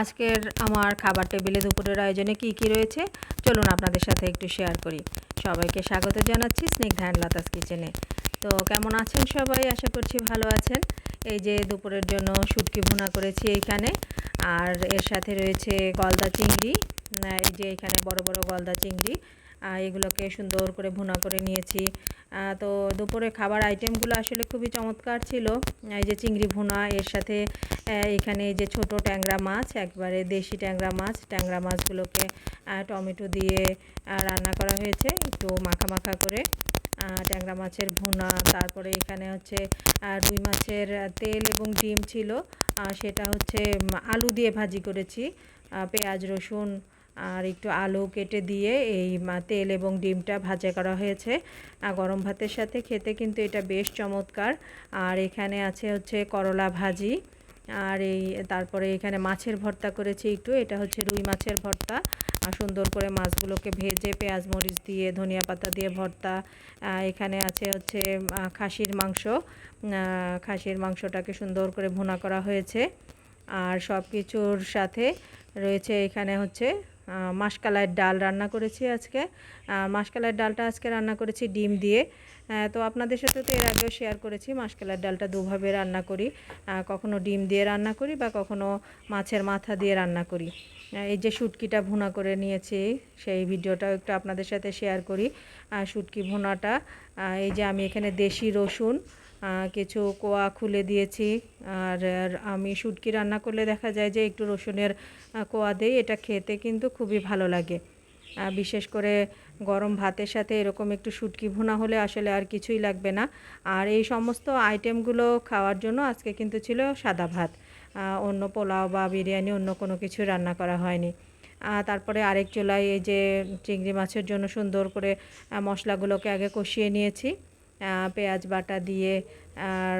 আজকের আমার খাবার টেবিলে দুপুরের আয়োজনে কি কি রয়েছে? চলুন আপনাদের সাথে একটু শেয়ার করি। সবাইকে স্বাগত জানাচ্ছি স্নিগ্ধা অ্যান্ড লতাস কিচেনে। তো কেমন আছেন সবাই? আশা করছি ভালো আছেন। এই যে দুপুরের জন্য শুটকি ভুনা করেছি এইখানে আর এর সাথে রয়েছে গলদা চিংড়ি এই যে এখানে বড় বড় গলদা চিংড়ি এগুলোকে সুন্দর করে ভুনা করে নিয়েছি। তো দুপুরে খাবার আইটেমগুলো আসলে খুবই চমৎকার ছিল। এই যে চিংড়ি ভুনা, এর সাথে এখানে যে ছোট ট্যাংরা মাছ, একবারে দেশি ট্যাংরা মাছ। ট্যাংরা মাছগুলোকে টমেটো দিয়ে রান্না করা হয়েছে একটু মাখা মাখা করে। ট্যাংরা মাছের ভুনা, তারপরে এখানে হচ্ছে রুই মাছের তেল এবং ডিম ছিল। সেটা হচ্ছে আলু দিয়ে ভাজি করেছি। পেঁয়াজ, রসুন আর একটু আলু কেটে দিয়ে এই তেল এবং ডিমটা ভাজা করা হয়েছে। আর গরম ভাতের সাথে খেতে কিন্তু এটা বেশ চমৎকার। আর এখানে আছে হচ্ছে করলা ভাজি। আর এই তারপরে এখানে মাছের ভর্তা করেছি একটু। এটা হচ্ছে রুই মাছের ভর্তা। আর সুন্দর করে মাছগুলোকে ভেজে পেঁয়াজ, মরিচ দিয়ে, ধনিয়া পাতা দিয়ে ভর্তা। এখানে আছে হচ্ছে খাসির মাংস। খাসির মাংসটাকে সুন্দর করে ভুনা করা হয়েছে। আর সব কিছুর সাথে রয়েছে এখানে হচ্ছে মাসকালাইয়ের ডাল রান্না করেছি আজকে। আহ, মাসকালাইয়ের ডালটা আজকে রান্না করেছি ডিম দিয়ে। তো আপনাদের সাথে তো এর আগেও শেয়ার করেছি মাসকালাইয়ের ডালটা দুভাবে রান্না করি। কখনো ডিম দিয়ে রান্না করি বা কখনো মাছের মাথা দিয়ে রান্না করি। এই যে শুটকিটা ভুনা করে নিয়েছি সেই ভিডিওটাও একটু আপনাদের সাথে শেয়ার করি। শুটকি ভুনাটা এই যে আমি এখানে দেশি রসুন কিছু কোয়া খুলে দিয়েছি। আর আমি শুটকি রান্না করলে দেখা যায় যে একটু রসুনের কোয়া দেই, এটা খেতে কিন্তু খুবই ভালো লাগে। বিশেষ করে গরম ভাতের সাথে এরকম একটু শুটকি ভুনা হলে আসলে আর কিছুই লাগবে না। আর এই সমস্ত আইটেমগুলো খাওয়ার জন্য আজকে কিন্তু ছিল সাদা ভাত। অন্য পোলাও বা বিরিয়ানি, অন্য কোনো কিছু রান্না করা হয়নি। তারপরে আরেক চুলায় এই যে চিংড়ি মাছের জন্য সুন্দর করে মশলাগুলোকে আগে কষিয়ে নিয়েছি। পেঁয়াজ বাটা দিয়ে আর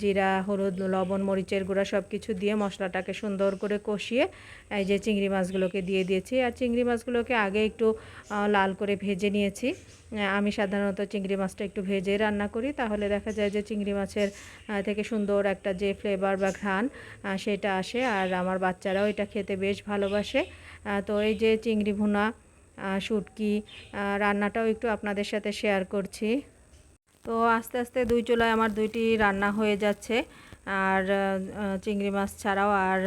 জিরা, হলুদ, লবণ, মরিচের গুঁড়া সব কিছু দিয়ে মশলাটাকে সুন্দর করে কষিয়ে এই যে চিংড়ি মাছগুলোকে দিয়ে দিয়েছি। আর চিংড়ি মাছগুলোকে আগে একটু লাল করে ভেজে নিয়েছি। আমি সাধারণত চিংড়ি মাছটা একটু ভেজে রান্না করি। তাহলে দেখা যায় যে চিংড়ি মাছের থেকে সুন্দর একটা যে ফ্লেভার বা ঘ্রাণ সেটা আসে। আর আমার বাচ্চারাও এটা খেতে বেশ ভালোবাসে। তো এই যে চিংড়ি ভুনা শুটকি রান্নাটাও একটু আপনাদের সাথে শেয়ার করছি। তো আস্তে আস্তে দুই চুলায় আমার দুইটি রান্না হয়ে যাচ্ছে। আর চিংড়ি মাছ ছাড়াও আর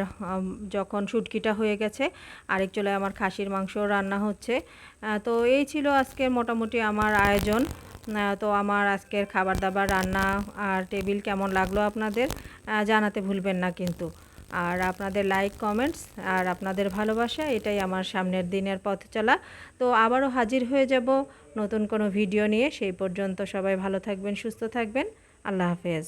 যখন শুটকিটা হয়ে গেছে, আরেক চুলায় আমার খাসির মাংস রান্না হচ্ছে। তো এই ছিল আজকের মোটামুটি আমার আয়োজন। তো আমার আজকের খাবার দাবার, রান্না আর টেবিল কেমন লাগল আপনাদের জানাতে ভুলবেন না কিন্তু। আর আপনাদের লাইক কমেন্টস আর আপনাদের ভালোবাসা, এটাই আমার সামনের দিনের পথ চলা। তো আবারও হাজির হয়ে যাব নতুন কোনো ভিডিও নিয়ে। সেই পর্যন্ত সবাই ভালো থাকবেন, সুস্থ থাকবেন। আল্লাহ হাফেজ।